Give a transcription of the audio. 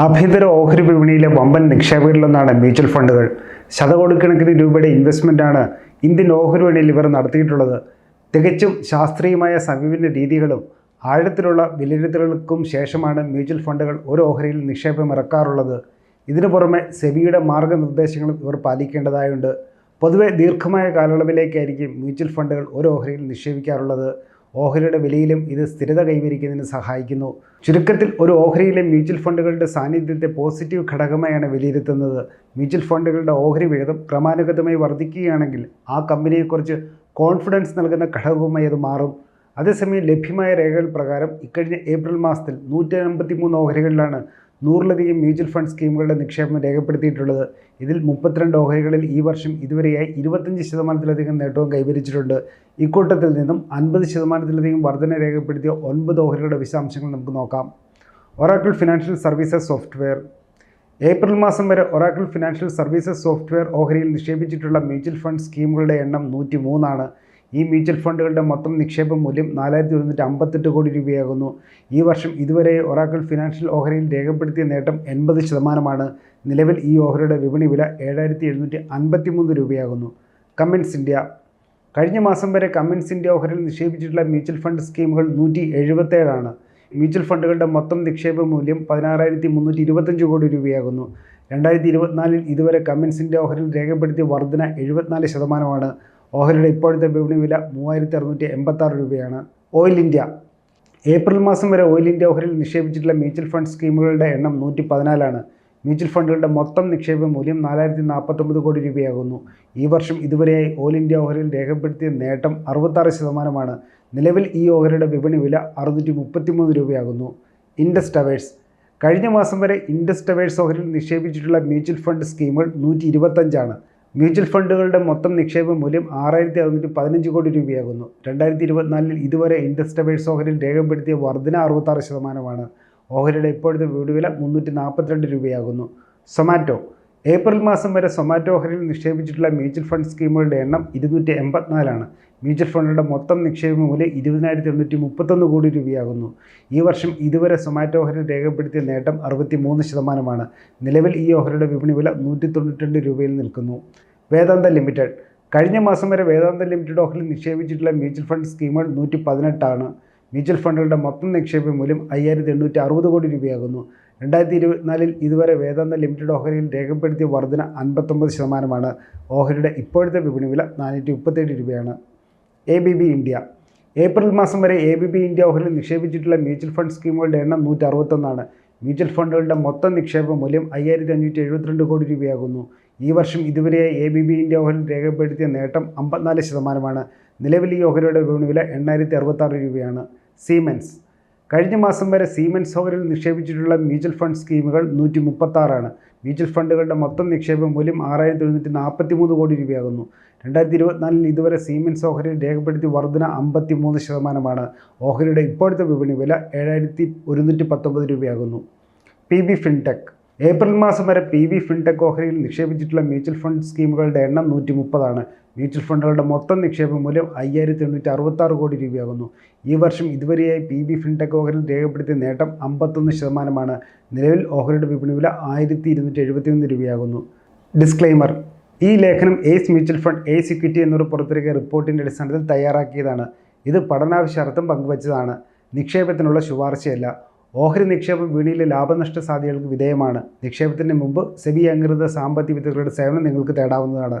ആഭ്യന്തര ഓഹരി വിപണിയിലെ വമ്പൻ നിക്ഷേപകരിലൊന്നാണ് മ്യൂച്വൽ ഫണ്ടുകൾ. ശതകോടിക്കണക്കിന് രൂപയുടെ ഇൻവെസ്റ്റ്മെന്റാണ് ഇന്ത്യൻ ഓഹരി വിപണിയിൽ ഇവർ നടത്തിയിട്ടുള്ളത്. തികച്ചും ശാസ്ത്രീയമായ സമീപന രീതികളും ആഴത്തിലുള്ള വിലയിരുത്തലുകൾക്കും ശേഷമാണ് മ്യൂച്വൽ ഫണ്ടുകൾ ഒരു ഓഹരിയിൽ നിക്ഷേപം ഇറക്കാറുള്ളത്. ഇതിനു പുറമെ സെബിയുടെ മാർഗനിർദ്ദേശങ്ങളും ഇവർ പാലിക്കേണ്ടതായുണ്ട്. പൊതുവെ ദീർഘമായ കാലയളവിലേക്കായിരിക്കും മ്യൂച്വൽ ഫണ്ടുകൾ ഒരു ഓഹരിയിൽ നിക്ഷേപിക്കാറുള്ളത്. ഓഹരിയുടെ വിലയിലും ഇത് സ്ഥിരത കൈവരിക്കുന്നതിന് സഹായിക്കുന്നു. ചുരുക്കത്തിൽ ഒരു ഓഹരിയിലെ മ്യൂച്വൽ ഫണ്ടുകളുടെ സാന്നിധ്യത്തെ പോസിറ്റീവ് ഘടകമായാണ് വിലയിരുത്തുന്നത്. മ്യൂച്വൽ ഫണ്ടുകളുടെ ഓഹരി വിഹിതം ക്രമാനുഗതമായി വർദ്ധിക്കുകയാണെങ്കിൽ ആ കമ്പനിയെക്കുറിച്ച് കോൺഫിഡൻസ് നൽകുന്ന ഘടകവുമായി അത് മാറും. അതേസമയം ലഭ്യമായ രേഖകൾ പ്രകാരം ഇക്കഴിഞ്ഞ ഏപ്രിൽ മാസത്തിൽ നൂറ്റി അൻപത്തി മൂന്ന് ഓഹരികളിലാണ് നൂറിലധികം മ്യൂച്വൽ ഫണ്ട് സ്കീമുകളുടെ നിക്ഷേപം രേഖപ്പെടുത്തിയിട്ടുള്ളത്. ഇതിൽ മുപ്പത്തിരണ്ട് ഓഹരികളിൽ ഈ വർഷം ഇതുവരെയായി ഇരുപത്തഞ്ച് ശതമാനത്തിലധികം നേട്ടവും കൈവരിച്ചിട്ടുണ്ട്. ഇക്കൂട്ടത്തിൽ നിന്നും അൻപത് ശതമാനത്തിലധികം വർധന രേഖപ്പെടുത്തിയ ഒൻപത് ഓഹരികളുടെ വിശദാംശങ്ങൾ നമുക്ക് നോക്കാം. Oracle financial services software. April മാസം വരെ ഒറാക്കിൾ ഫിനാൻഷ്യൽ സർവീസസ് സോഫ്റ്റ്വെയർ ഓഹരിയിൽ നിക്ഷേപിച്ചിട്ടുള്ള മ്യൂച്വൽ ഫണ്ട് സ്കീമുകളുടെ എണ്ണം നൂറ്റി മൂന്നാണ് ഈ മ്യൂച്വൽ ഫണ്ടുകളുടെ മൊത്തം നിക്ഷേപ മൂല്യം നാലായിരത്തി ഒരുന്നൂറ്റി അമ്പത്തെട്ട് കോടി രൂപയാകുന്നു. ഈ വർഷം ഇതുവരെ ഒറാക്കിൾ ഫിനാൻഷ്യൽ ഓഹരിയിൽ രേഖപ്പെടുത്തിയ നേട്ടം എൺപത് ശതമാനമാണ്. നിലവിൽ ഈ ഓഹരിയുടെ വിപണി വില ഏഴായിരത്തി എഴുന്നൂറ്റി അൻപത്തി മൂന്ന് രൂപയാകുന്നു. Cummins India. കഴിഞ്ഞ മാസം വരെ കമ്മിൻസ് ഇന്ത്യ ഓഹരിയിൽ നിക്ഷേപിച്ചിട്ടുള്ള മ്യൂച്വൽ ഫണ്ട് സ്കീമുകൾ നൂറ്റി എഴുപത്തേഴാണ് മ്യൂച്വൽ ഫണ്ടുകളുടെ മൊത്തം നിക്ഷേപ മൂല്യം പതിനാറായിരത്തി മുന്നൂറ്റി ഇരുപത്തഞ്ച് കോടി രൂപയാകുന്നു. രണ്ടായിരത്തി ഇരുപത്തിനാലിൽ ഇതുവരെ കമ്മിൻസിന്റെ ഓഹരിൽ രേഖപ്പെടുത്തിയ വർധന എഴുപത്തിനാല് ശതമാനമാണ്. ഓഹരിയുടെ ഇപ്പോഴത്തെ വിപണി വില മൂവായിരത്തി അറുന്നൂറ്റി എൺപത്താറ് രൂപയാണ്. Oil India. ഏപ്രിൽ മാസം വരെ ഓയിൽ ഇന്ത്യ ഓഹരിയിൽ നിക്ഷേപിച്ചിട്ടുള്ള മ്യൂച്വൽ ഫണ്ട് സ്കീമുകളുടെ എണ്ണം നൂറ്റി പതിനാലാണ് മ്യൂച്വൽ ഫണ്ടുകളുടെ മൊത്തം നിക്ഷേപ മൂല്യം നാലായിരത്തി നാൽപ്പത്തൊമ്പത് കോടി രൂപയാകുന്നു. ഈ വർഷം ഇതുവരെയായി ഓയിൽ ഇന്ത്യ ഓഹരിയിൽ രേഖപ്പെടുത്തിയ നേട്ടം അറുപത്താറ് ശതമാനമാണ്. നിലവിൽ ഈ ഓഹരിയുടെ വിപണി വില അറുന്നൂറ്റി മുപ്പത്തിമൂന്ന് രൂപയാകുന്നു. Indus towers. കഴിഞ്ഞ മാസം വരെ ഇൻഡസ് ടവേഴ്സ് ഓഹരിയിൽ നിക്ഷേപിച്ചിട്ടുള്ള മ്യൂച്വൽ ഫണ്ട് സ്കീമുകൾ നൂറ്റി ഇരുപത്തഞ്ചാണ് മ്യൂച്വൽ ഫണ്ടുകളുടെ മൊത്തം നിക്ഷേപ മൂല്യം ആറായിരത്തി അറുന്നൂറ്റി പതിനഞ്ച് കോടി രൂപയാകുന്നു. രണ്ടായിരത്തി ഇരുപത്തിനാലിൽ ഇതുവരെ ഇൻഡസ്ട്രബേഴ്സ് ഓഹരിയിൽ രേഖപ്പെടുത്തിയ വർധന അറുപത്താറ് ശതമാനമാണ്. ഓഹരിയുടെ ഇപ്പോഴത്തെ വീടുവില വില മുന്നൂറ്റി നാൽപ്പത്തിരണ്ട് രൂപയാകുന്നു. സൊമാറ്റോ ഏപ്രിൽ മാസം വരെ സൊമാറ്റോ ഓഹരിയിൽ നിക്ഷേപിച്ചിട്ടുള്ള മ്യൂച്വൽ ഫണ്ട് സ്കീമുകളുടെ എണ്ണം ഇരുന്നൂറ്റി എൺപത്തിനാലാണ്. മ്യൂച്വൽ ഫണ്ടുകളുടെ മൊത്തം നിക്ഷേപ മൂല്യം ഇരുപതിനായിരത്തി എണ്ണൂറ്റി മുപ്പത്തൊന്ന് കോടി രൂപയാകുന്നു. ഈ വർഷം ഇതുവരെ സൊമാറ്റോ ഓഹരി രേഖപ്പെടുത്തിയ നേട്ടം അറുപത്തി മൂന്ന് ശതമാനമാണ്. നിലവിൽ ഈ ഓഹരിയുടെ വിപണി വില നൂറ്റി തൊണ്ണൂറ്റിരണ്ട് രൂപയിൽ നിൽക്കുന്നു. വേദാന്ത ലിമിറ്റഡ്. കഴിഞ്ഞ മാസം വരെ വേദാന്ത ലിമിറ്റഡ് ഓഹരിയിൽ നിക്ഷേപിച്ചിട്ടുള്ള മ്യൂച്വൽ ഫണ്ട് സ്കീമുകൾ നൂറ്റി പതിനെട്ടാണ് മ്യൂച്വൽ ഫണ്ടുകളുടെ മൊത്തം നിക്ഷേപ മൂല്യം അയ്യായിരത്തി എണ്ണൂറ്റി അറുപത് കോടി രൂപയാകുന്നു. രണ്ടായിരത്തി ഇരുപത്തിനാലിൽ ഇതുവരെ വേദാന്ത ലിമിറ്റഡ് ഓഹരിയിൽ രേഖപ്പെടുത്തിയ വർധന അൻപത്തൊമ്പത് ശതമാനമാണ്. ഓഹരിയുടെ ഇപ്പോഴത്തെ വിപണി വില നാനൂറ്റി മുപ്പത്തേഴ് രൂപയാണ്. A B B India April മാസം വരെ എ ബി ബി ഇന്ത്യ ഓഹരിയിൽ നിക്ഷേപിച്ചിട്ടുള്ള മ്യൂച്വൽ ഫണ്ട് സ്കീമുകളുടെ എണ്ണം നൂറ്റി അറുപത്തൊന്നാണ് മ്യൂച്വൽ ഫണ്ടുകളുടെ മൊത്തം നിക്ഷേപ മൂല്യം അയ്യായിരത്തി അഞ്ഞൂറ്റി എഴുപത്തിരണ്ട് കോടി രൂപയാകുന്നു. ഈ വർഷം ഇതുവരെ എ ബി ബി ഇന്ത്യ ഓഹരിയിൽ രേഖപ്പെടുത്തിയ നേട്ടം അമ്പത്തിനാല് ശതമാനമാണ്. നിലവിൽ ഈ ഓഹരിയുടെ വിപണി വില എണ്ണായിരത്തി അറുപത്താറ് രൂപയാണ്. സീമെൻസ് കഴിഞ്ഞ മാസം വരെ സീമെൻസ് ഓഹരിയിൽ നിക്ഷേപിച്ചിട്ടുള്ള മ്യൂച്വൽ ഫണ്ട് സ്കീമുകൾ നൂറ്റി മുപ്പത്താറാണ് മ്യൂച്വൽ ഫണ്ടുകളുടെ മൊത്തം നിക്ഷേപ മൂല്യം ആറായിരത്തി എഴുന്നൂറ്റി നാൽപ്പത്തി മൂന്ന് കോടി രൂപയാകുന്നു. രണ്ടായിരത്തി ഇരുപത്തിനാലിൽ ഇതുവരെ സീമെൻസ് ഓഹരിയിൽ രേഖപ്പെടുത്തിയ വർധന അമ്പത്തി മൂന്ന് ശതമാനമാണ്. ഓഹരിയുടെ ഇപ്പോഴത്തെ വിപണി വില ഏഴായിരത്തി ഒരുന്നൂറ്റി പത്തൊമ്പത് രൂപയാകുന്നു. പി ബി ഫിൻടെക് ഏപ്രിൽ മാസം വരെ പി ബി ഫിൻടെക് ഓഹരിയിൽ നിക്ഷേപിച്ചിട്ടുള്ള മ്യൂച്വൽ ഫണ്ട് സ്കീമുകളുടെ എണ്ണം നൂറ്റി മുപ്പതാണ് മ്യൂച്വൽ ഫണ്ടുകളുടെ മൊത്തം നിക്ഷേപ മൂല്യം അയ്യായിരത്തി എണ്ണൂറ്റി അറുപത്താറ് കോടി രൂപയാകുന്നു. ഈ വർഷം ഇതുവരെയായി പി ബി ഫിൻടെക് ഓഹരിയിൽ രേഖപ്പെടുത്തിയ നേട്ടം അമ്പത്തൊന്ന് ശതമാനമാണ്. നിലവിൽ ഓഹരിയുടെ വിപണി വില ആയിരത്തി ഇരുന്നൂറ്റി എഴുപത്തിയൊന്ന് രൂപയാകുന്നു. ഡിസ്ക്ലെയിമർ ഈ ലേഖനം Ace Mutual Fund Ace Equity എന്നൊരു പുറത്തിറക്കിയ റിപ്പോർട്ടിന്റെ അടിസ്ഥാനത്തിൽ തയ്യാറാക്കിയതാണ്. ഇത് പഠനാവശ്യാർത്ഥം പങ്കുവച്ചതാണ്. നിക്ഷേപത്തിനുള്ള ശുപാർശയല്ല. ഓഹരി നിക്ഷേപം വീണിയിലെ ലാഭനഷ്ട സാധ്യതകൾക്ക് വിധേയമാണ്. നിക്ഷേപത്തിന് മുമ്പ് സെബി അംഗീകൃത സാമ്പത്തിക വിദഗ്ധരുടെ സേവനം നിങ്ങൾക്ക് തേടാവുന്നതാണ്.